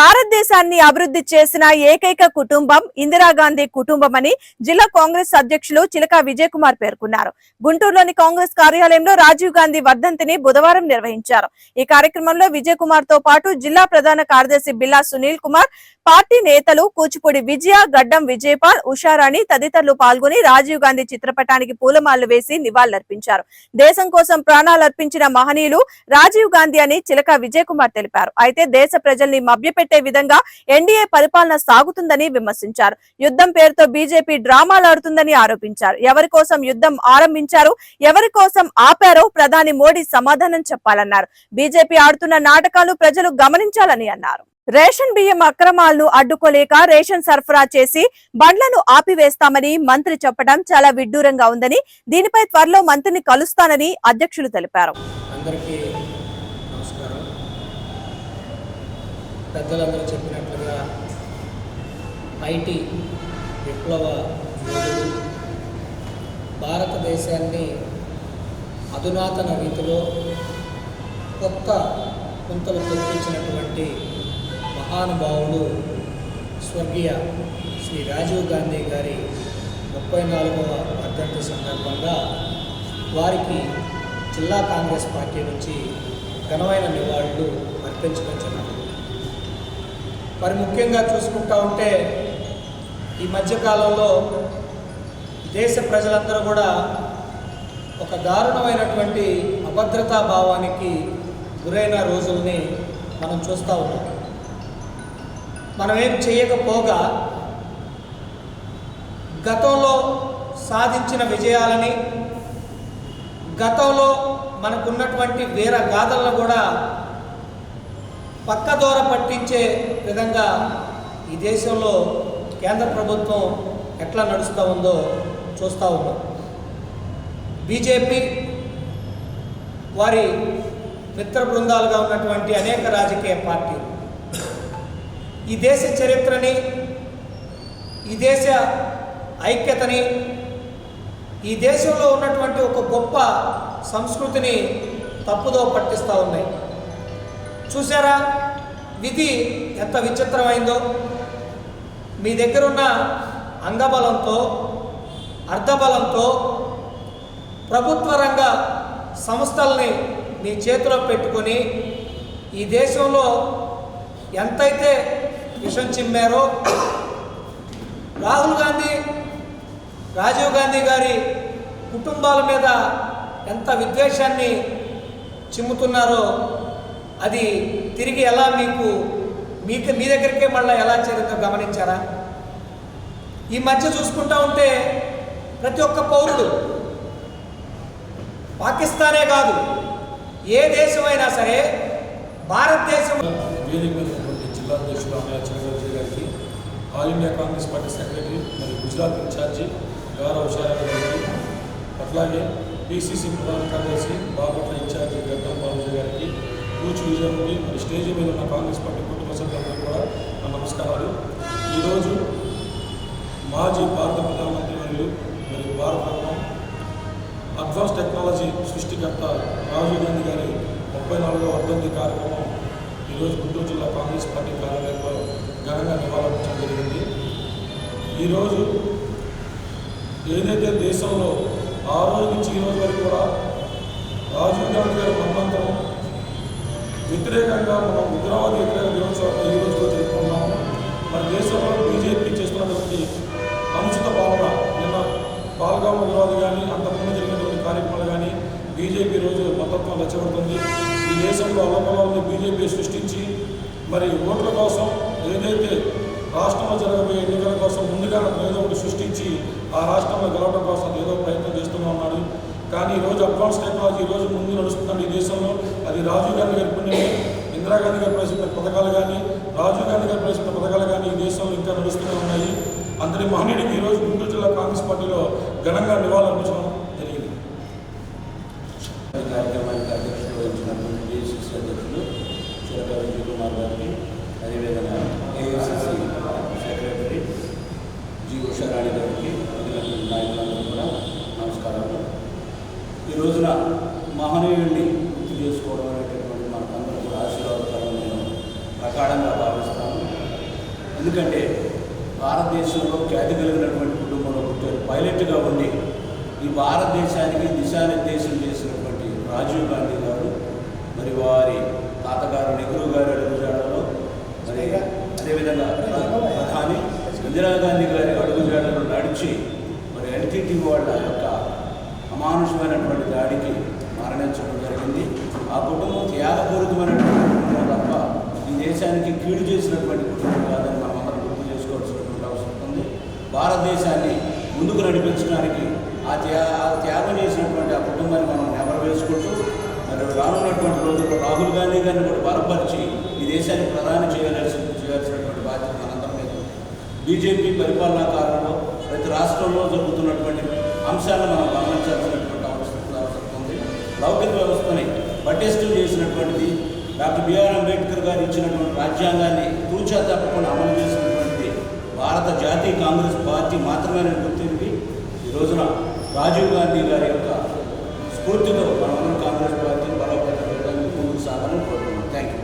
భారతదేశాన్ని అభివృద్ధి చేసిన ఏకైక కుటుంబం ఇందిరాగాంధీ కుటుంబమని జిల్లా కాంగ్రెస్ అధ్యక్షులు చిలక విజయ్ కుమార్ పేర్కొన్నారు. గుంటూరులోని కాంగ్రెస్ కార్యాలయంలో రాజీవ్ గాంధీ వర్ధంతిని బుధవారం నిర్వహించారు. ఈ కార్యక్రమంలో విజయ్ కుమార్తో పాటు జిల్లా ప్రధాన కార్యదర్శి బిల్లా సునీల్ కుమార్ పార్టీ నేతలు కూచిపూడి విజయ గడ్డం విజయపాల్ ఉషారాణి తదితరులు పాల్గొని రాజీవ్ గాంధీ చిత్రపటానికి పూలమాలలు వేసి నివాళులర్పించారు. దేశం కోసం ప్రాణాలర్పించిన మహనీయులు రాజీవ్ గాంధీ అని చిలక విజయ్ కుమార్ తెలిపారు. అయితే దేశ ప్రజల్ని మభ్యపెట్టి విధంగా ఎన్డీఏ పరిపాలన సాగుతుందని విమర్శించారు. యుద్ధం పేరుతో బీజేపీ డ్రామాలాడుతుందని ఆరోపించారు. ఎవరి కోసం యుద్ధం ఆరంభించారు ఎవరి కోసం ఆపారో ప్రధాని మోడీ సమాధానం చెప్పాలన్నారు. బీజేపీ ఆడుతున్న నాటకాలు ప్రజలు గమనించాలని అన్నారు. రేషన్ బియ్యం అక్రమాలను అడ్డుకోలేక రేషన్ సరఫరా చేసి బండ్లను ఆపివేస్తామని మంత్రి చెప్పడం చాలా విడ్డూరంగా ఉందని దీనిపై త్వరలో మంత్రిని కలుస్తానని అధ్యక్షులు తెలిపారు. అందరికీ నమస్కారం. పెద్దలందరూ చెప్పినట్లుగా ఐటీ విప్లవ భారతదేశాన్ని అధునాతన రీతిలో కొత్త కుంతలు తొక్కించినటువంటి మహానుభావుడు స్వర్గీయ శ్రీ రాజీవ్ గాంధీ గారి ముప్పై నాలుగవ వర్ధంతి సందర్భంగా వారికి జిల్లా కాంగ్రెస్ పార్టీ నుంచి ఘనమైన నివాళులు అర్పించడం మరి ముఖ్యంగా చూసుకుంటా ఉంటే ఈ మధ్యకాలంలో దేశ ప్రజలందరూ కూడా ఒక దారుణమైనటువంటి అభద్రతా భావానికి గురైన రోజుల్ని మనం చూస్తూ ఉన్నాం. మనం ఏం చేయకపోగా గతంలో సాధించిన విజయాలని గతంలో మనకున్నటువంటి వీర గాథలను కూడా పక్క దూర పట్టించే విధంగా ఈ దేశంలో కేంద్ర ప్రభుత్వం ఎట్లా నడుస్తూ ఉందో చూస్తూ ఉన్నాం. బీజేపీ వారి మిత్ర బృందాలుగా ఉన్నటువంటి అనేక రాజకీయ పార్టీలు. ఈ దేశ చరిత్రని ఈ దేశ ఐక్యతని ఈ దేశంలో ఉన్నటువంటి ఒక గొప్ప సంస్కృతిని తప్పుదో పట్టిస్తూ ఉన్నాయి. చూసారా విధి ఎంత విచిత్రమైందో. మీ దగ్గరున్న అంగబలంతో అర్ధబలంతో ప్రభుత్వ రంగ సంస్థల్ని మీ చేతిలో పెట్టుకొని ఈ దేశంలో ఎంతైతే విషం చిమ్మారో రాహుల్ గాంధీ రాజీవ్ గాంధీ గారి కుటుంబాల మీద ఎంత విద్వేషాన్ని చిమ్ముతున్నారో అది తిరిగి ఎలా మీకు మీకు మీ దగ్గరికే మళ్ళీ ఎలా చేరిందో గమనించారా? ఈ మధ్య చూసుకుంటా ఉంటే ప్రతి ఒక్క పౌరుడు పాకిస్తానే కాదు ఏ దేశమైనా సరే భారతదేశం వేదిక మీద జిల్లా అధ్యక్షులు అన్నయ్య గారికి All India Congress party secretary మరియు గుజరాత్ ఇన్ఛార్జి గౌరవ శారద గారికి అట్లాగే బీసీసీ ప్రధాన కార్యదర్శి బాపట్ల ఇన్ఛార్జి గడ్డం బాబుజీ గారికి కూచి విజయముడి మరి స్టేజ్ మీద ఉన్న కాంగ్రెస్ పార్టీ కుటుంబ సభ్యులందరూ కూడా నా నమస్కారాలు. ఈరోజు మాజీ భారత ప్రధానమంత్రి మరియు మరి భారత అడ్వాన్స్ టెక్నాలజీ సృష్టికర్త రాజీవ్ గాంధీ గారి ముప్పై నాలుగవ వర్ధంతి కార్యక్రమం ఈరోజు గుంటూరు జిల్లా కాంగ్రెస్ పార్టీ కార్యాలయంలో ఘనంగా నివాళులర్పించడం జరిగింది. ఈరోజు ఏదైతే దేశంలో ఆ రోజు నుంచి ఈ రోజు వరకు కూడా రాజీవ్ గాంధీ గారి మరణాంతరం వ్యతిరేకంగా మనం ఉగ్రవాద వ్యతిరేక దినోత్సవం ఈ రోజుతో కూడా మన దేశంలో బీజేపీ చేస్తున్నటువంటి అనుచిత పాలన నిన్న పాల్గామ ఉగ్రవాది కానీ అంతకుముందు జరిగినటువంటి కార్యక్రమాలు కానీ బీజేపీ రోజు మతత్వం రెచ్చగొడుతుంది. ఈ దేశంలో అల్లకలాలను బీజేపీ సృష్టించి మరి ఓట్ల కోసం ఏదైతే రాష్ట్రంలో జరగబోయే ఎన్నికల కోసం ముందుగా ఏదో ఒకటి సృష్టించి ఆ రాష్ట్రంలో గెలవడం కోసం ఏదో ప్రయత్నం చేస్తూనే ఉన్నాడు కానీ ఈరోజు అడ్వాన్స్ టెక్నాలజీ ఈరోజు ముందు నడుస్తుంది ఈ దేశంలో అది రాజీవ్ గాంధీ గారి పుణ్యమే. ఇందిరాగాంధీ గారు ప్రవేశపెట్టిన పథకాలు కానీ రాజీవ్ గాంధీ గారు ప్రవేశపెట్టిన పథకాలు కానీ ఈ దేశంలో ఇంకా నడుస్తూనే ఉన్నాయి. అంతటి మహనీయుడికి ఈరోజు గుంటూరు జిల్లా కాంగ్రెస్ పార్టీలో ఘనంగా నివాళులర్పించడం జరిగింది. కార్యక్రమానికి అధ్యక్షులు వహించినటువంటి ఏఐసిసి అధ్యక్షులు చిరక విజయ్ కుమార్ గారికి అదేవిధంగా ఏఐసిసి సెక్రటరీ జీ ఉషారాణి గారికి మిగిలిన నాయకులందరూ ఈ రోజున మహనీయుడిని గుర్తు చేసుకోవడం అనేటటువంటి మనకందరూ కూడా ఆశీర్వాదకరం నేను ప్రకారంగా భావిస్తాను. ఎందుకంటే భారతదేశంలో ఖ్యాతి కలిగినటువంటి కుటుంబంలో పుట్టారు. పైలట్గా ఉండి ఈ భారతదేశానికి దిశానిర్దేశం చేసినటువంటి రాజీవ్ గాంధీ గారు మరి వారి తాతగారు నెహ్రూ గారి అడుగుజాడలో మరి అదేవిధంగా ప్రధాని ఇందిరాగాంధీ గారి అడుగుజాడలో నడిచి మరి ఎన్టీటీ వాళ్ళ యొక్క అమానుషమైనటువంటి దాడికి మరణించడం జరిగింది. ఆ కుటుంబం త్యాగపూరితమైనటువంటి కుటుంబం తప్ప ఈ దేశానికి కీడు చేసినటువంటి కుటుంబం కాదని మనం అందరం గుర్తు చేసుకోవాల్సినటువంటి అవసరం ఉంది. భారతదేశాన్ని ముందుకు నడిపించడానికి ఆ త్యా ఆ త్యాగం చేసినటువంటి ఆ కుటుంబాన్ని మనం నెమరు వేసుకుంటూ మరి రానున్నటువంటి రోజుల్లో రాహుల్ గాంధీ గారిని కూడా బలపరిచి ఈ దేశాన్ని ప్రధాని చేయాల్సి చేయాల్సినటువంటి బాధ్యత మనందరం మీద బీజేపీ పరిపాలనా కాలంలో ప్రతి రాష్ట్రంలో జరుగుతున్నటువంటి అంశాలను మనం గమనించాల్సినటువంటి అవసరం అవసరం ఉంది. లౌకిక వ్యవస్థని పటిష్టం చేసినటువంటిది డాక్టర్ బిఆర్ అంబేద్కర్ గారు ఇచ్చినటువంటి రాజ్యాంగాన్ని తూచా తప్పకుండా అమలు చేసినటువంటి భారత జాతీయ కాంగ్రెస్ పార్టీ మాత్రమే గుర్తింది. ఈ రోజున రాజీవ్ గాంధీ గారి యొక్క స్ఫూర్తితో మనమందరం కాంగ్రెస్ పార్టీని బలోపేతం చేయడానికి ముందుకు సాగాలని కోరుతున్నాం థ్యాంక్ యూ